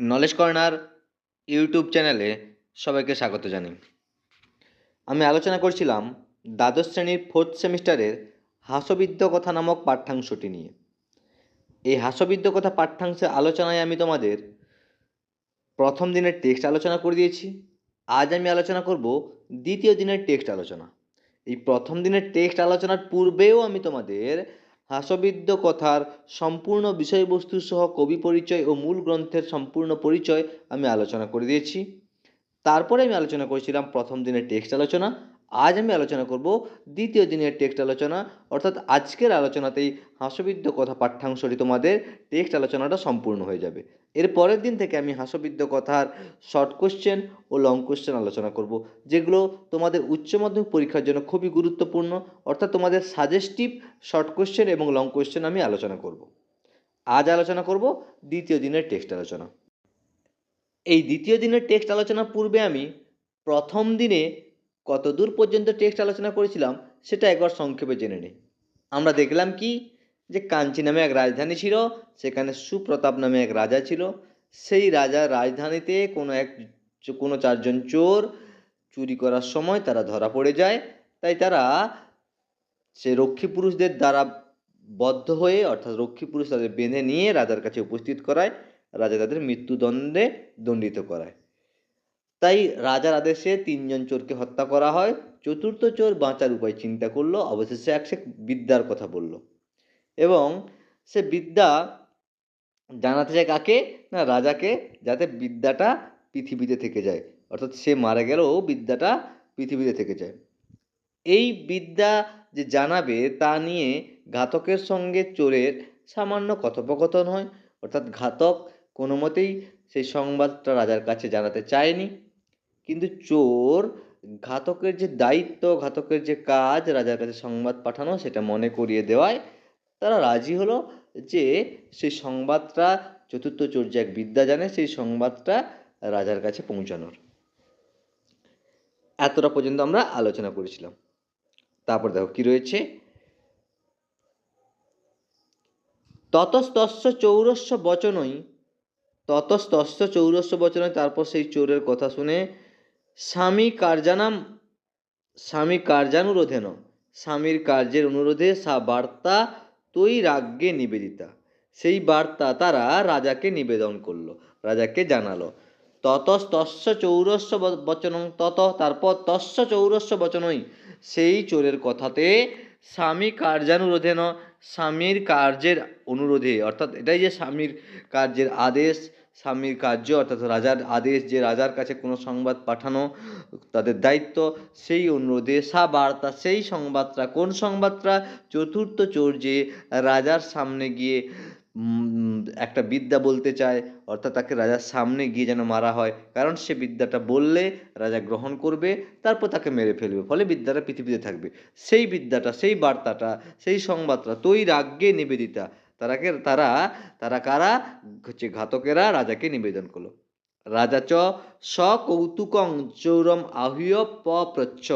Knowledge corner YouTube চ্যানেলে সবাইকে স্বাগত জানাই। আমি আলোচনা করছিলাম দ্বাদশ শ্রেণির ফোর্থ সেমিস্টারের হাস্যবিদ্য কথা নামক পাঠ্যাংশটি নিয়ে। এই হাস্যবিদ্য কথা পাঠ্যাংশের আলোচনায় আমি তোমাদের প্রথম দিনের টেক্সট আলোচনা করে দিয়েছি। আজ আমি আলোচনা করব দ্বিতীয় দিনের টেক্সট আলোচনা। এই প্রথম দিনের টেক্সট আলোচনার পূর্বেও আমি তোমাদের হাস্যবিদ্য কথার সম্পূর্ণ বিষয়বস্তু সহ কবি পরিচয় ও মূল গ্রন্থের সম্পূর্ণ পরিচয় আমি আলোচনা করে দিয়েছি। তারপরে আমি আলোচনা করেছিলাম প্রথম দিনের টেক্সট আলোচনা। আজ আমি আলোচনা করব দ্বিতীয় দিনের টেক্সট আলোচনা, অর্থাৎ আজকের আলোচনাতেই হাস্যবিদ্য কথা পাঠ্যাংশটি তোমাদের টেক্সট আলোচনাটা সম্পূর্ণ হয়ে যাবে। এর পরের দিন থেকে আমি হাস্যবিদ্য কথার শর্ট কোশ্চেন ও লং কোশ্চেন আলোচনা করব, যেগুলো তোমাদের উচ্চ মাধ্যমিক পরীক্ষার জন্য খুবই গুরুত্বপূর্ণ, অর্থাৎ তোমাদের সাজেস্টিভ শর্ট কোশ্চেন এবং লং কোশ্চেন আমি আলোচনা করব। আজ আলোচনা করব দ্বিতীয় দিনের টেক্সট আলোচনা। এই দ্বিতীয় দিনের টেক্সট আলোচনার পূর্বে আমি প্রথম দিনে কত দূর পর্যন্ত টেক্সট আলোচনা করেছিলাম, সেটা একবার সংক্ষেপে জেনে নিই। আমরা দেখলাম কি? যে কাঞ্চি নামে এক রাজধানী ছিল, সেখানে সুপ্রতাপ নামে এক রাজা ছিল। সেই রাজার রাজধানীতে কোনো এক, কোনো চারজন চোর চুরি করার সময় তারা ধরা পড়ে যায়। তাই তারা সে রক্ষী পুরুষদের দ্বারা বদ্ধ হয়ে, অর্থাৎ রক্ষী পুরুষ তাদের বেঁধে নিয়ে রাজার কাছে উপস্থিত করায়। রাজা তাদের মৃত্যুদণ্ডে দণ্ডিত করায়। তাই রাজার আদেশে তিনজন চোরকে হত্যা করা হয়। চতুর্থ চোর বাঁচার উপায় চিন্তা করল, অবশেষে এক সে বিদ্যার কথা বলল। এবং সে বিদ্যা জানাতে চায় কাকে? না, রাজাকে, যাতে বিদ্যাটা পৃথিবীতে থেকে যায়। অর্থাৎ সে মারা গেলেও বিদ্যাটা পৃথিবীতে থেকে যায়। এই বিদ্যা যে জানাবে, তা নিয়ে ঘাতকের সঙ্গে চোরের সামান্য কথোপকথন হয়। অর্থাৎ ঘাতক কোনো মতেই সেই সংবাদটা রাজার কাছে জানাতে চায়নি। কিন্তু চোর ঘাতকের যে দায়িত্ব, ঘাতকের যে কাজ, রাজার কাছে সংবাদ পাঠানো, সেটা মনে করিয়ে দেওয়ায় তারা রাজি হলো যে সেই সংবাদটা, চতুর্থ চোর যে এক বিদ্যা জানে, সেই সংবাদটা রাজার কাছে পৌঁছানোর। এতটা পর্যন্ত আমরা আলোচনা করেছিলাম। তারপর দেখো কি রয়েছে? ততস্তস্য চৌরস্য বচনই ততস্তস্য চৌরস্য বচনই তারপর সেই চোরের কথা শুনে স্বামী কার্যানাম, স্বামী কার্যানুরোধেন স্বামীর কার্যের অনুরোধে সা বার্তা তৈ রাজ্ঞে নিবেদিতা। সেই বার্তা তারা রাজাকে নিবেদন করল, রাজাকে জানালো। ততস্তস্য চৌরস্য বচন, তত তারপর তস্য চৌরস্য বচনই সেই চোরের কথাতে স্বামী কার্যানুরোধেন স্বামীর কার্যের অনুরোধে, অর্থাৎ এটাই যে স্বামীর কার্যের আদেশ স্বামীর কার্য, অর্থাৎ রাজার আদেশ, যে রাজার কাছে কোনো সংবাদ পাঠানো, তাদের দায়িত্ব, সেই অনুরোধে সা বার্তা সেই সংবাদটা, কোন সংবাদটা? চতুর্থ চোর যে রাজার সামনে গিয়ে একটা বিদ্যা বলতে চায়, অর্থাৎ তাকে রাজার সামনে গিয়ে যেন মারা হয়। কারণ সে বিদ্যাটা বললে রাজা গ্রহণ করবে, তারপর তাকে মেরে ফেলবে, ফলে বিদ্যাটা পৃথিবীতে থাকবে। সেই বিদ্যাটা, সেই বার্তাটা, সেই সংবাদটা তৈ রাজ্ঞে নিবেদিতা। তারাকে তারা তারা কারা? হচ্ছে ঘাতকেরা, রাজাকে নিবেদন করল। রাজা চ স কৌতুকং চৌরম আহুয় প্রচ্ছ।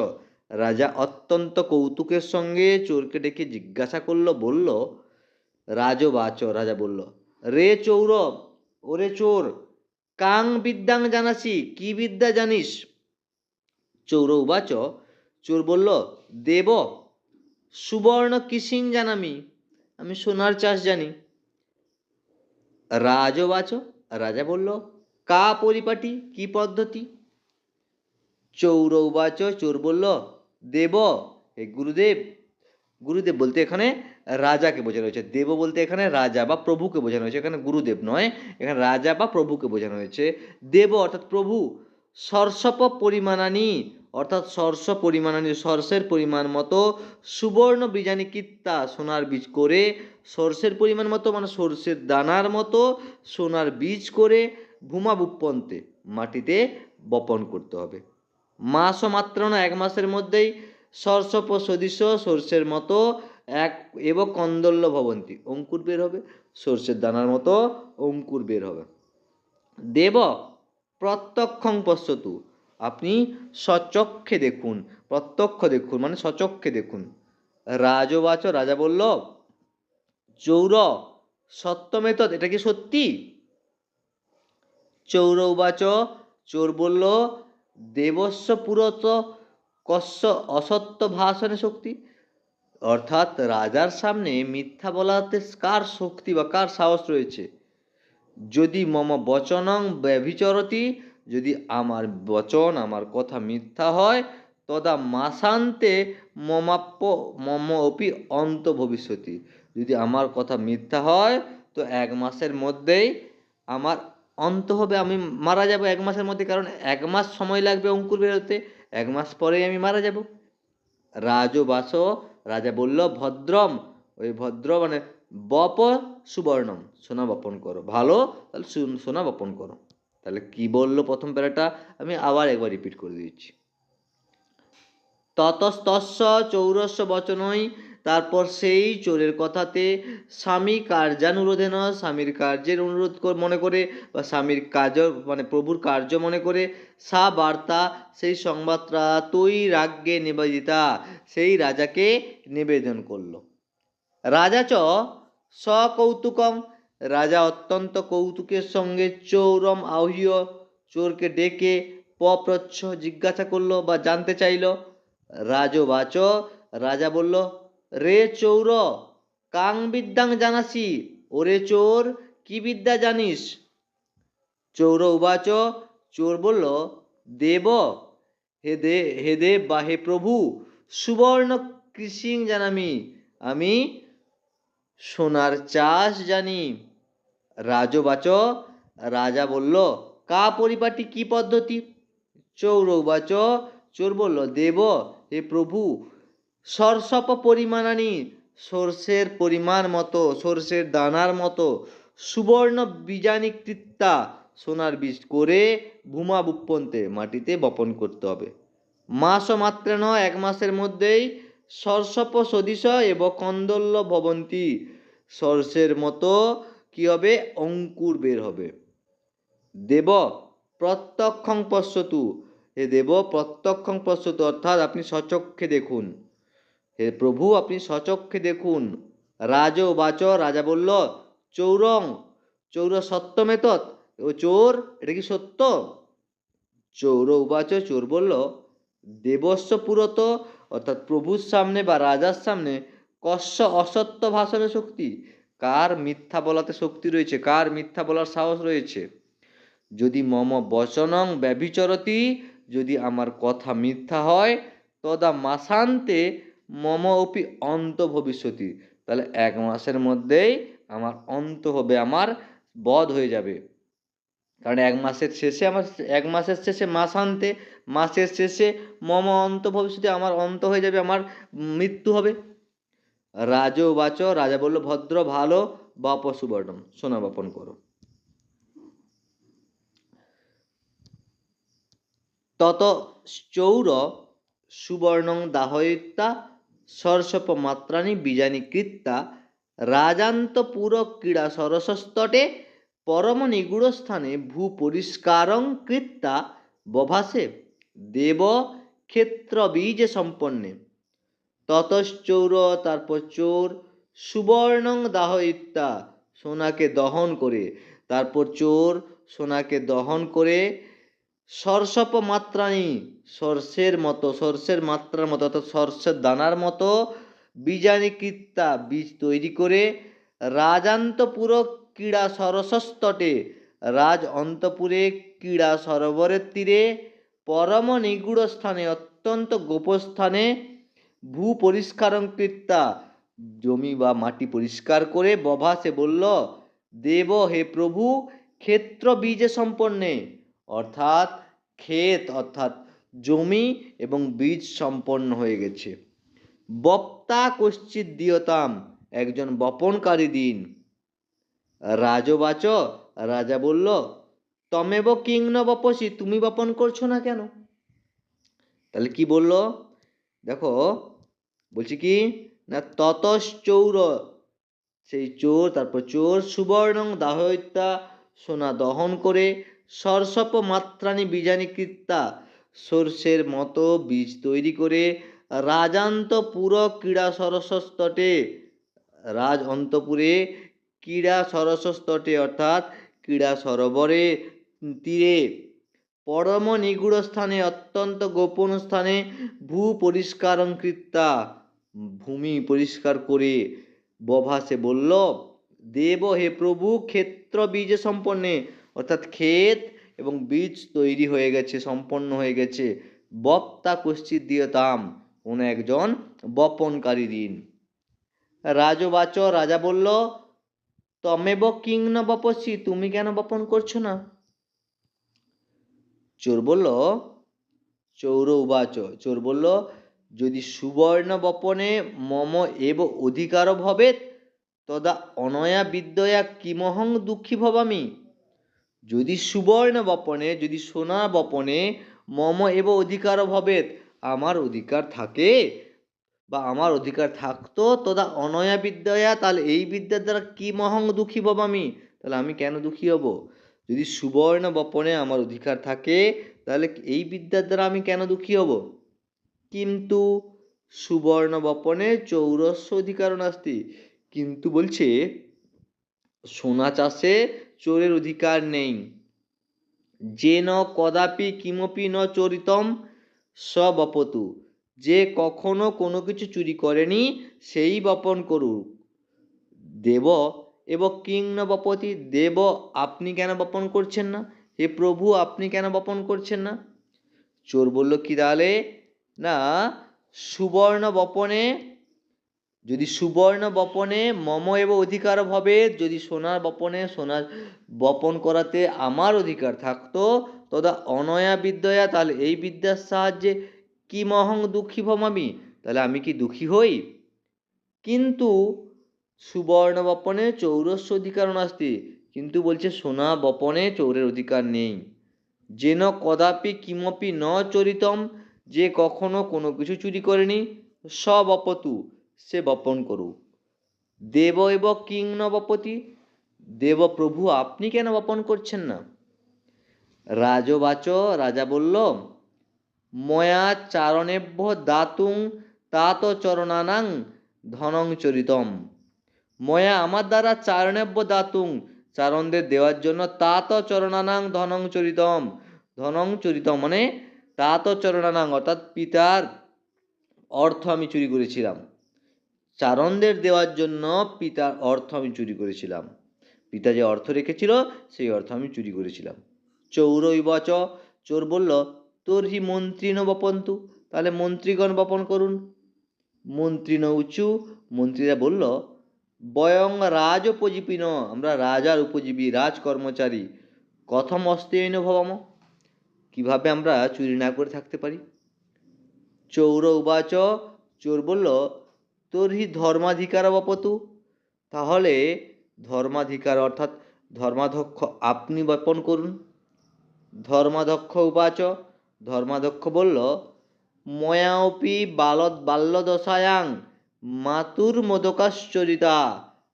রাজা অত্যন্ত কৌতুকের সঙ্গে চোরকে ডেকে জিজ্ঞাসা করল, বলল, রাজবাচ, রাজা বলল, রে চৌর ওরে চোর, কাং বিদ্যাং জানাসি, কি বিদ্যা জানিস? চৌর উবাচ চোর বলল, দেব, সুবর্ণ কিসিং জানামি আমি সোনার চাষ জানি। রাজবাচ রাজা বলল, কা পরিপাটি, কি পদ্ধতি? চৌর উবাচ চোর বলল, দেব, হে গুরুদেব। গুরুদেব বলতে এখানে রাজাকে বোঝানো হয়েছে। দেব বলতে এখানে রাজা বা প্রভুকে বোঝানো হয়েছে। এখানে গুরুদেব নয়, এখানে রাজা বা প্রভুকে বোঝানো হয়েছে। দেব অর্থাৎ প্রভু সরসপ পরিমাণানি অর্থাৎ সরস পরিমাণানি সর্ষের পরিমাণ মতো সুবর্ণ বীজানি কিত্তা সোনার বীজ করে, সরষের পরিমাণ মতো মানে সরষের দানার মতো সোনার বীজ করে ভূমা বুপ্পন্তে মাটিতে বপন করতে হবে। মাস মাত্র না, এক মাসের মধ্যেই সরসপ সদৃশ সর্ষের মতো এক এব কন্দল্য ভবন্তী অঙ্কুর বের হবে, সর্ষের দানার মতো অঙ্কুর বের হবে। দেব প্রত্যক্ষং পশ্যতু আপনি সচক্ষে দেখুন, প্রত্যক্ষ দেখুন মানে সচক্ষে দেখুন। রাজবাচ রাজা বলল চৌর, সত্যমেতদ, এটা কি সত্যি? চৌর উবাচ চোর বলল দেবস্ব পুরত, কস্য অসত্য ভাষণে শক্তি। অর্থাৎ রাজার সামনে মিথ্যা বলাতে কার শক্তি বা কার সাহস রয়েছে? যদি মম বচনং ব্যভিচরতি যদি আমার বচন, আমার কথা মিথ্যা হয় তদা মাসান্তে মমাপ্য মম অপি অন্ত ভবিষ্যতি। যদি আমার কথা মিথ্যা হয়, তো এক মাসের মধ্যেই আমার অন্ত হবে, আমি মারা যাব এক মাসের মধ্যে, কারণ এক মাস সময় লাগবে অঙ্কুর বেরোতে, এক মাস পরেই আমি মারা যাব। রাজবাস, রাজা বলল, ভদ্রম ওই ভদ্র মানে বপ সুবর্ণম, সোনা বপন করো। ভালো, তাহলে সোনা বপন করো। তাহলে কি বলল প্রথম প্যারাটা? আমি আবার একবার রিপিট করে দিচ্ছি। ততস্তস্য চৌরস্য বচনই, তারপর সেই চোরের কথাতে স্বামী কার্যানুরোধেন স্বামীর কার্যের অনুরোধ মনে করে বা স্বামীর কাজ মানে প্রভুর কার্য মনে করে। সা বার্তা, সেই সংবাদটা তৈ রাজ্ঞে নিবেদিতা, সেই রাজাকে নিবেদন করল। রাজা চ সকৌতুকম রাজা অত্যন্ত কৌতুকের সঙ্গে চৌরম আহ্য চোরকে ডেকে পপ্রচ্ছ জিজ্ঞাসা করল বা জানতে চাইলো। রাজবাচ, রাজা বলল, রে চৌর, কাং বিদ্যাং জানাসি? ওরে চোর, কি বিদ্যা জানিস? চৌর উবাচ, চোর বলল, দেব, হে দে, হে দেব বা হে প্রভু, সুবর্ণ কৃষিং জানামি, আমি সোনার চাষ জানি। রাজবাচ রাজা বলল, কা পরিপাটি কি পদ্ধতি? চৌর উবাচ চোর বলল, দেব, হে প্রভু, সরসপ পরিমাণানি, সর্ষের পরিমাণ মতো, সর্ষের দানার মতো, সুবর্ণ বীজানি কৃত্তা সোনার বীজ করে ভূমা বুপ্পন্তে মাটিতে বপন করতে হবে। মাস মাত্রেন এক মাসের মধ্যেই সরসপ সদিশ এবং কন্দল্য ভবন্তী, সর্ষের মতো কি হবে? অঙ্কুর বের হবে। দেব প্রত্যক্ষং পশ্যতু। হে দেব, প্রত্যক্ষং পশ্যতু, অর্থাৎ আপনি সচক্ষে দেখুন। হে প্রভু, আপনি সচক্ষে দেখুন। রাজ বাচ, রাজা বলল, চৌরং, চৌর সত্যমেতৎ, ও চোর, এটা কি সত্য? চৌর উবাচ চোর বলল, দেবস্ব পুরত, অর্থাৎ প্রভুর সামনে বা রাজার সামনে কস্য অসত্য ভাষণের শক্তি কার মিথ্যা বলাতে শক্তি রয়েছে? কার মিথ্যা বলার সাহস রয়েছে? যদি মম বচনং ব্যভিচরতি, যদি আমার কথা মিথ্যা হয়, তদা মাসান্তে মম অপি অন্ত ভবিষ্যতি। তাহলে এক মাসের মধ্যেই আমার অন্ত হবে, আমার বধ হয়ে যাবে। কারণ এক মাসের শেষে আমার এক মাসের শেষে মাসান্তে, মাসের শেষে মম অন্ত ভবিষ্যতে আমার অন্ত হয়ে যাবে, আমার মৃত্যু হবে। রাজ বাচ, রাজা বলল, ভদ্র, ভালো, বাপ সুবর্ণম। সোনা বপন করো। তত চৌর সুবর্ণং দাহয়িতা সরসপ মাত্রানি বীজানি কৃত্তা, রাজান্ত পুর ক্রীড়া সরসস্তটে, পরম নিগুড় স্থানে ভূ পরিষ্কারং কৃত্তা, বভাসে, দেব ক্ষেত্র বীজ সম্পন্নে। ততশ্চৌর, তারপর চোর, সুবর্ণং দাহয়িতা সোনাকে দহন করে। তারপর চোর, সোনাকে দহন করে। সরসপ মাত্রানি সর্ষের মতো সর্ষের মাত্রার মতো, অর্থাৎ সর্ষের দানার মতো বীজানি কৃত্তা বীজ তৈরি করে। রাজান্তপুর ক্রীড়া সরসস্তটে রাজ অন্তপুরে ক্রীড়া সরোবরের তীরে পরম নিগুড় স্থানে, অত্যন্ত গোপস্থানে ভূ পরিষ্কারং কৃত্তা জমি বা মাটি পরিষ্কার করে বভাসে বলল, দেব হে প্রভু, ক্ষেত্র বীজে সম্পন্নে। অর্থাৎ ক্ষেত, অর্থাৎ জমি এবং বীজ সম্পন্ন হয়ে গেছে। বপ্তা কশ্চিৎ দিয়তাম, একজন বপনকারী দিন। রাজবাচ রাজা বলল, তমেব কিং ন বপসি, তুমি বপন করছ না কেন? তাহলে কি বলল? দেখো বলছি কি? না ততশ্চৌর সেই চোর, তারপর চোর, সুবর্ণং দাহত্যা সোনা দহন করে সরসপ মাত্রানি বীজানি কৃত্তা সর্ষের মতো বীজ তৈরি করে রাজান্ত পুর ক্রীড়া সরসস্তটে রাজ অন্তপুরে ক্রীড়া সরসস্তটে অর্থাৎ ক্রীড়া সরোবরে তীরে পরম নিগুড় স্থানে অত্যন্ত গোপন স্থানে ভূ পরিষ্কারং কৃত্তা। ভূমি পরিষ্কার করে বভাসে বলল, দেব হে প্রভু, ক্ষেত্র বীজ সম্পন্নে। অর্থাৎ ক্ষেত এবং বীজ তৈরি হয়ে গেছে, সম্পন্ন হয়ে গেছে। বক্তা কশ্চিত দিয়তাম, কোন একজন বপনকারী দিন রাজবাচ রাজা বলল, তমেব কিং ন বপসি, তুমি কেন বপন করছ না? চোর বলল, চৌর উবাচ। চোর বলল যদি সুবর্ণ বপনে মম এব অধিকার ভবেত তদা অনয়া বিদ্যয়া কিমহং দুঃখী ভবামি। যদি সুবর্ণ বপনে যদি সোনা বপনে মম এব অধিকার ভবেত আমার অধিকার থাকে? বা আমার অধিকার থাকতো, তদা অনয়া বিদ্যয়া, তাহলে এই বিদ্যার দ্বারা কি মহং দুঃখী ভবামি। তাহলে আমি কেন দুঃখী হব? যদি সুবর্ণ বপনে আমার অধিকার থাকে, তাহলে এই বিদ্যার দ্বারা আমি কেন দুঃখী হব? কিন্তু সুবর্ণ বপনে চৌরস্য অধিকার নাস্তি কিন্তু বলছে, সোনা চাষে চোরের অধিকার নেই। যে ন কদাপি কিমপি ন চরিতম সবপতু যে কখনো কোনো কিছু চুরি করেনি, সেই বপন করুক। দেব এবং কিং ন বপতি, দেব আপনি কেন বপন করছেন না? হে প্রভু, আপনি কেন বপন করছেন না? চোর বলল কি তাহলে না, সুবর্ণ বপনে, যদি সুবর্ণ বপনে মম এব অধিকার হবে যদি সোনার বপনে সোনার বপন করাতে আমার অধিকার থাকতো, তদা অনয়া বিদ্যয়া, তাহলে এই বিদ্যার সাহায্যে কি মহং দুঃখী ভম আমি? তাহলে আমি কি দুঃখী হই? কিন্তু সুবর্ণ বপনে চৌরস্য অধিকার নাস্তি, কিন্তু বলছে সোনা বপনে চৌরের অধিকার নেই। যেন কদাপি কিমপি ন চরিতম যে কখনো কোনো কিছু চুরি করেনি, সব অপতু সে বপন করুক। দেব এব কিং ন বপতি, দেব প্রভু আপনি কেন বপন করছেন না? রাজবাচ রাজা বলল, ময়া চারণেভ্য দাতুং তাত চরণানাং ধনং চরিতম। ময়া আমার দ্বারা চারণেভ্য দাতুং, চারণদের দেওয়ার জন্য তাত চরণানাং ধনং চরিতম। ধনং চরিতম মানে তাত চরণানাং অর্থাৎ পিতার অর্থ আমি চুরি করেছিলাম। চারণদের দেওয়ার জন্য পিতার অর্থ আমি চুরি করেছিলাম। পিতা যে অর্থ রেখেছিল, সেই অর্থ আমি চুরি করেছিলাম। চৌরৈবচ চোর বলল, তোর হি মন্ত্রীণ বপন্তু, তাহলে মন্ত্রীগণ বপন করুন। মন্ত্রী উঁচু, মন্ত্রীরা বলল, বয়ং রাজ উপজীবী ন আমরা রাজার উপজীবী রাজ কর্মচারী কথম অস্তেন ভবম। কীভাবে আমরা চুরি না করে থাকতে পারি? চৌর উবাচ, চোর বলল তোর হি ধর্মাধিকার বপতু তাহলে ধর্মাধিকার অর্থাৎ ধর্মাধ্যক্ষ আপনি বপন করুন। ধর্মাধ্যক্ষ উপাচ ধর্মাধ্যক্ষ বলল ময়াপি বালত বাল্যদশায়াং মাতুর মদকাশ্চরিতা।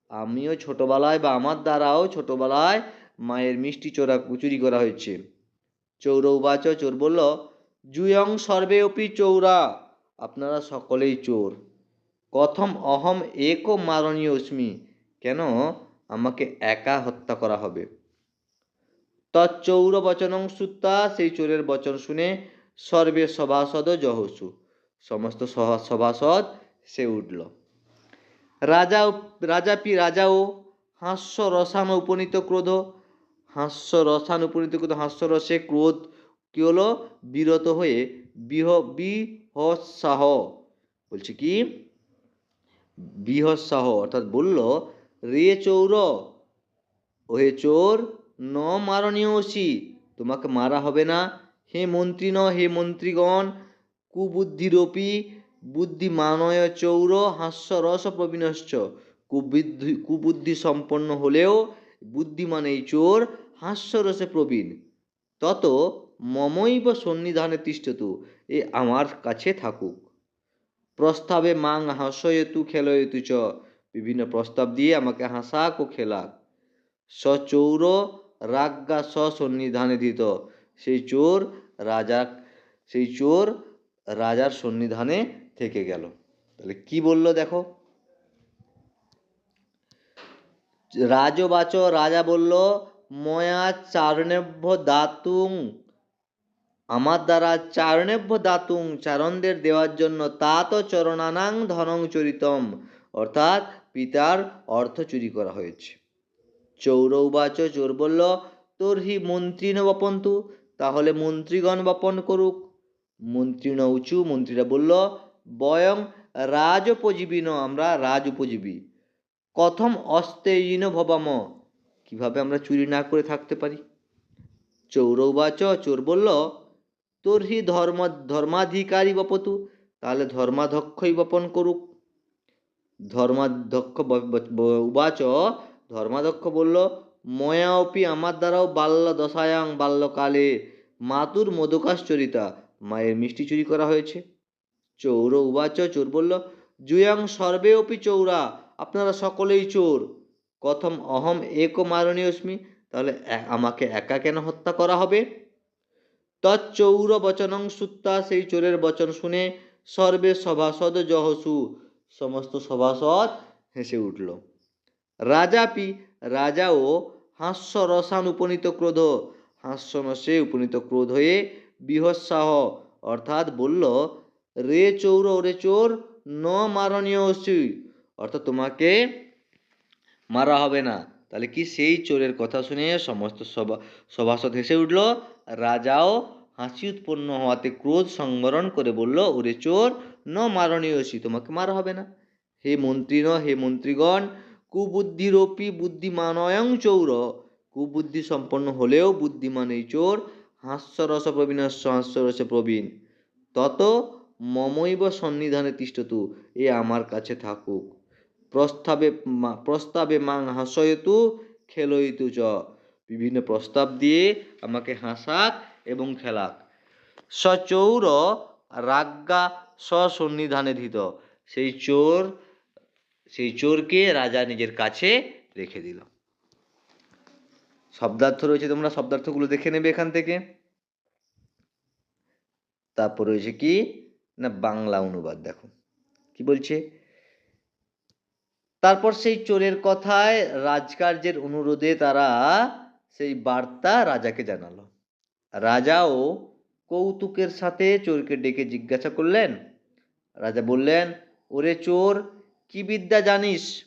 আমিও ছোটবেলায় বা আমার দ্বারাও ছোটবেলায় মায়ের মিষ্টি চোরা চুরি করা হয়েছে। চৌর উবাচ চোর বলল, জুয়ং সর্বে অপি চৌরা। আপনারা সকলেই চোর। কথম অহম এক মারণীয় অস্মি কেন? আমাকে একা হত্যা করা হবে। তচ্চৌর বচনং সুত্তা, সেই চোরের বচন শুনে সর্বে সভাসদ জহসু সমস্ত সভা- সভাসদ সে উঠল। রাজা রাজাপি রাজাও হাস্য রসান উপনীত ক্রোধ। হাস্য রসান উপনীত ক্রোধ হাস্যরসে ক্রোধ কি হলো বিরত হয়ে বিহ বিহসাহ বলছে কি? বিহসাহ অর্থাৎ বলল, রে চৌর, ওহে চোর, ন মারণীয়সি তোমাকে মারা হবে না। হে মন্ত্রী ন, হে মন্ত্রীগণ, কুবুদ্ধিরপি, বুদ্ধিমানয় চৌর হাস্যরস প্রবীণশ্চ। কুবুদ্ধি কুবুদ্ধি সম্পন্ন হলেও বুদ্ধিমান এই চোর, হাস্যরসে প্রবীণ। তত মমৈব সন্নিধানে তিষ্ঠতু, এ আমার কাছে থাকুক। প্রস্তাবে মাং হাসয়তু, খেলয়তু চ। বিভিন্ন প্রস্তাব দিয়ে আমাকে হাসাক ও খেলাক। স সচৌর রাজ্ঞা সন্নিধানে দিত সেই চোর রাজা, সেই চোর রাজার সন্নিধানে থেকে গেল। তাহলে কি বলল দেখো? রাজবাচ রাজা বলল, ময়া চারণেভ্য দাতুং, আমার দ্বারা চারণেভ্য দাতুং চারণদের দেওয়ার জন্য তাত চরণানাং ধনং চরিতম। অর্থাৎ পিতার অর্থ চুরি করা হয়েছে। চৌরৌবাচ চোর বলল, তোর হি মন্ত্রী বপন্তু তাহলে মন্ত্রীগণ বপন করুক। মন্ত্রী উঁচু মন্ত্রীরা বলল, বয়ং রাজ উপজীবী ন, আমরা রাজ উপজীবী কথম অস্তেইন ভবাম। কীভাবে আমরা চুরি না করে থাকতে পারি? চৌরৌবাচ চোর বলল তোর হি ধর্ম, ধর্মাধিকারী বপতু, তাহলে ধর্মাধ্যক্ষই বপন করুক। ধর্মাধ্যক্ষ উবাচ, ধর্মাধ্যক্ষ বলল ময়াপি আমার দ্বারাও বাল্য দশায়াং বাল্যকালে মাতুর মধুকাশ্চরিতা, মায়ের মিষ্টি চুরি করা হয়েছে। চৌর উবাচ চোর বলল জুয়াং সর্বে অপি চৌরা আপনারা সকলেই চোর। কথম অহম এক মারণীয়স্মি তাহলে আমাকে একা কেন হত্যা করা হবে? তচ্চৌর বচনং সুত্তা, সেই চোরের বচন শুনে সর্বে সভাসদ জহসু, সমস্ত সভাসদ হেসে উঠল। রাজাপি রাজাও হাস্যরসান উপনীত ক্রোধ হাস্যনসে উপনীত ক্রোধ হয়ে বিহস্যাহ অর্থাৎ বলল, রে চৌর, রে চোর, ন মারণীয় অসি অর্থাৎ তোমাকে মারা হবে না। তাহলে কি সেই চোরের কথা শুনে সমস্ত সভা, সভাসদ হেসে উঠল, রাজাও হাসি উৎপন্ন হওয়াতে ক্রোধ সংবরণ করে বলল, ওরে চোর, ন মারণীয়সি তোমাকে মারা হবে না। হে মন্ত্রী ন, হে মন্ত্রীগণ, কুবুদ্ধিরূপী বুদ্ধিমানয়ং চৌর। কুবুদ্ধি সম্পন্ন হলেও বুদ্ধিমান এই চোর হাস্যরস প্রবীণস্য, হাস্যরসে প্রবীণ। তত মমৈব সন্নিধানে তিষ্ঠতু, এ আমার কাছে থাকুক। প্রস্তাবে প্রস্তাবে মাং হাসয়তু, খেলয়তু চ। বিভিন্ন প্রস্তাব দিয়ে আমাকে হাসাক এবং খেলাক। সচৌর রাজ্ঞা সন্নিধানে ধৃত। সেই চোর, সেই চোরকে রাজা নিজের কাছে রেখে দিল। শব্দার্থ রয়েছে তোমরা, শব্দার্থগুলো দেখে নেবে এখান থেকে। তারপর রয়েছে কি? না, বাংলা অনুবাদ, দেখো। কি বলছে? তারপর সেই চোরের কথায় রাজকার্যের অনুরোধে তারা সেই বার্তা রাজাকে জানালো। রাজাও কৌতুকের সাথে চোরকে ডেকে জিজ্ঞাসা করলেন। রাজা বললেন, ওরে চোর, কি বিদ্যা জানিস?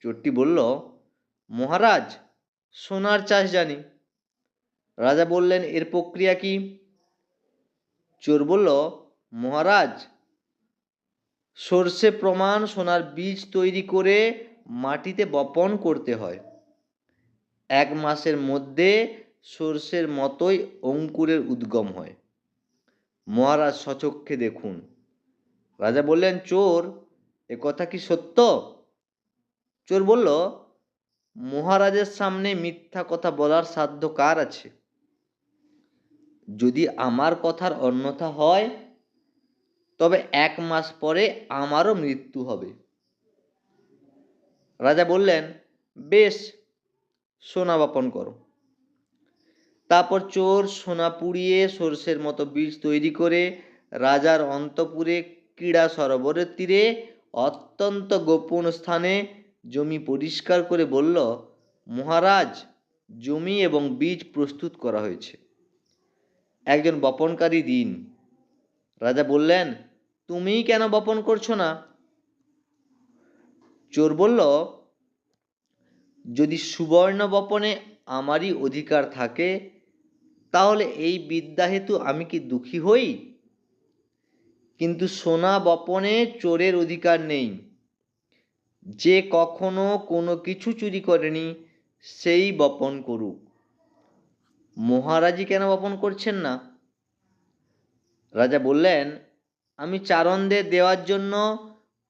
চোরটি বলল, মহারাজ, সোনার চাষ জানি। রাজা বললেন, এর প্রক্রিয়া কি? চোর বলল, মহারাজ সর্ষে প্রমাণ সোনার বীজ তৈরি করে মাটিতে বপন করতে হয়। এক মাসের মধ্যে সর্ষের মতোই অঙ্কুরের উদ্গম হয়। মহারাজ সচক্ষে দেখুন। রাজা বললেন, চোর, এ কথা কি সত্য? চোর বলল, মহারাজের সামনে মিথ্যা কথা বলার সাধ্য কার আছে? যদি আমার কথার অন্যথা হয় তবে এক মাস পরে আমারও মৃত্যু হবে। রাজা বললেন, বেশ, সোনা বপন করো। তারপর চোর সোনা পুড়িয়ে সর্ষের মতো বীজ তৈরি করে রাজার অন্তপুরে ক্রীড়া সরোবরের তীরে অত্যন্ত গোপন স্থানে জমি পরিষ্কার করে বলল, মহারাজ, জমি এবং বীজ প্রস্তুত করা হয়েছে। একজন বপনকারী দিন। রাজা বললেন, তুমিই কেন বপন করছ না? চোর বলল, যদি সুবর্ণ বপনে আমারই অধিকার থাকে, তাহলে এই বিদ্যা হেতু আমি কি দুঃখী হই? কিন্তু সোনা বপনে চোরের অধিকার নেই। যে কখনো কোনো কিছু চুরি করেনি, সেই বপন করুক। মহারাজি কেন বপন করছেন না? রাজা বললেন, আমি চারণদের দেওয়ার জন্য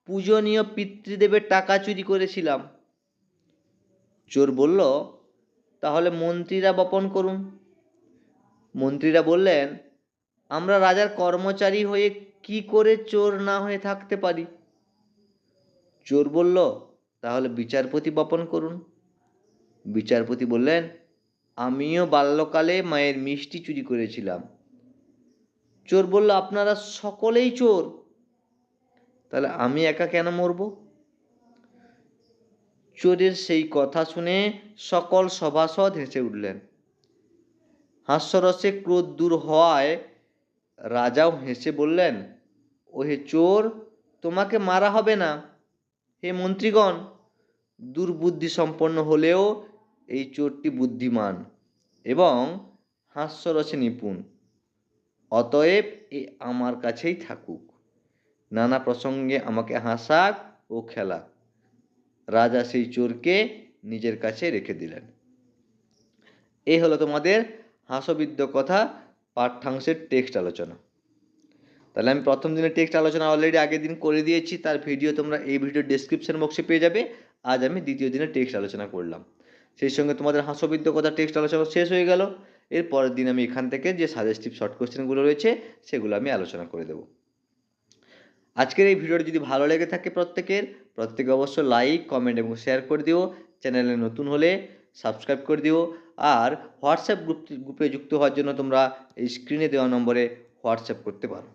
পূজনীয় পিতৃদেবের টাকা চুরি করেছিলাম। চোর বলল, তাহলে মন্ত্রীরা বপন করুন। মন্ত্রীরা বললেন, আমরা রাজার কর্মচারী হয়ে কি করে চোর না হয়ে থাকতে পারি? চোর বলল, তাহলে বিচারপতি বপন করুন। বিচারপতি বললেন, আমিও বাল্যকালে মায়ের মিষ্টি চুরি করেছিলাম। চোর বলল, আপনারা সকলেই চোর। তাহলে আমি একা কেন মরব? চোরের সেই কথা শুনে সকল সভাসদ হেসে উঠলেন। হাস্যরসে ক্রোধ দূর হওয়ায় রাজাও হেসে বললেন, ওহে চোর, তোমাকে মারা হবে না। হে মন্ত্রীগণ, দুর্বুদ্ধি সম্পন্ন হলেও এই চোরটি বুদ্ধিমান এবং হাস্যরসে নিপুণ। অতএব এ আমার কাছেই থাকুক। নানা প্রসঙ্গে আমাকে হাসাক ও খেলাক। রাজা সেই চোরকে নিজের কাছে রেখে দিলেন। এই হলো তোমাদের হাস্যবিদ্য কথা পাঠ্যাংশের টেক্সট আলোচনা। তাহলে আমি প্রথম দিনের টেক্সট আলোচনা অলরেডি আগের দিন করে দিয়েছি, তার ভিডিও তোমরা এই ভিডিও ডেসক্রিপশন বক্সে পেয়ে যাবে। আজ আমি দ্বিতীয় দিনের টেক্সট আলোচনা করলাম। সেই সঙ্গে তোমাদের হাস্যবিদ্য কথা টেক্সট আলোচনা শেষ হয়ে গেল। এর পরের দিন আমি এখান থেকে যে সাজেস্টিভ শর্ট কোশ্চেনগুলো রয়েছে, সেগুলো আমি আলোচনা করে দেবো। আজকের এই ভিডিওটি যদি ভালো লেগে থাকে প্রত্যেকের, প্রত্যেকে অবশ্য লাইক কমেন্ট এবং শেয়ার করে দিও। চ্যানেলে নতুন হলে সাবস্ক্রাইব করে দিও। আর হোয়াটসঅ্যাপ গ্রুপ গ্রুপে যুক্ত হওয়ার জন্য তোমরা এই স্ক্রিনে দেওয়া নম্বরে হোয়াটসঅ্যাপ করতে পারো।